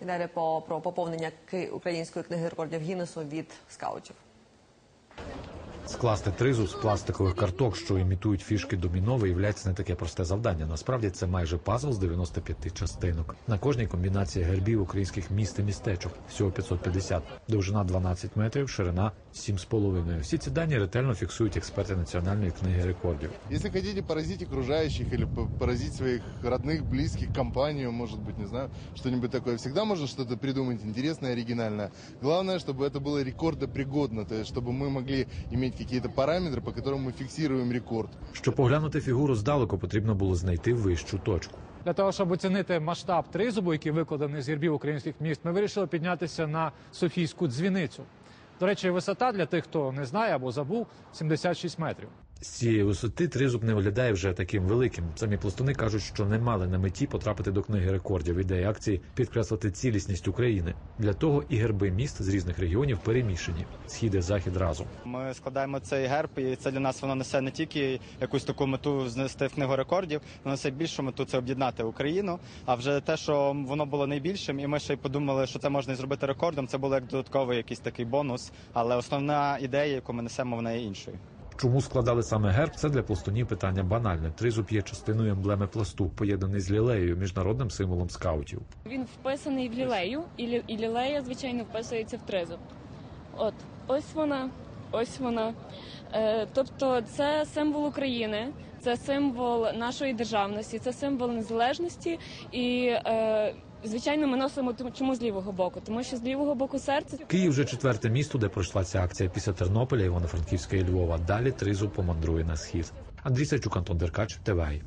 І далі по про поповнення ки- української книги рекордів Гіннесу від скаутів. Скласти тризуб з пластикових карток, що імітують фішки доміно, виявляється не таке просте завдання. Насправді це майже пазл з 95 частинок. На кожній комбінації гербів українських міст і містечок всього 550. Довжина 12 метрів, ширина 7,5. Всі ці дані ретельно фіксують експерти національної книги рекордів. Если хотите поразить окружающих или по- поразить своих родных, близких, компанию, может быть, не знаю, что-нибудь такое, всегда можно что-то придумать интересное, оригинальное. Главное, чтобы это было рекордопригодно, то есть чтобы мы могли иметь какие-то параметры, по которым мы фиксируем рекорд. Щоб поглянути фігуру здалеку, потрібно було знайти вищу точку. Для того, щоб оцінити масштаб тризубу, який викладений з гербів українських міст, ми вирішили піднятися на Софійську дзвіницю. До речі, висота для тих, хто не знає або забув, 76 метрів. З цієї висоти тризуб не виглядає вже таким великим. Самі пластуни кажуть, що не мали на меті потрапити до книги рекордів. Ідея акції підкреслити цілісність України. Для того і герби міст з різних регіонів перемішані. Схід і захід разом. Ми складаємо цей герб, і це для нас воно несе не тільки якусь таку мету знести в книгу рекордів, воно несе більшу мету це об'єднати Україну. А вже те, що воно було найбільшим, і ми ще й подумали, що це можна зробити рекордом. Це було як додатковий якийсь такий бонус. Але основна ідея, яку ми несемо, вона є іншою. Чому складали саме герб? Це для пластунів питання банальне. Тризуб є частиною емблеми пласту, поєднаний з лілеєю, міжнародним символом скаутів. Він вписаний в лілею, і, лі- і лілея, звичайно, вписується в тризуб. От, ось вона, ось вона. Е, тобто, це символ України, це символ нашої державності, це символ незалежності. І, е, звичайно, ми носимо чому з лівого боку, тому що з лівого боку серце Київ вже четверте місто, де пройшла ця акція після Тернополя, Івано-Франківська і Львова. Далі тризу помандрує на схід. Андрій Сачук, Антон Деркач, ТВАЙ.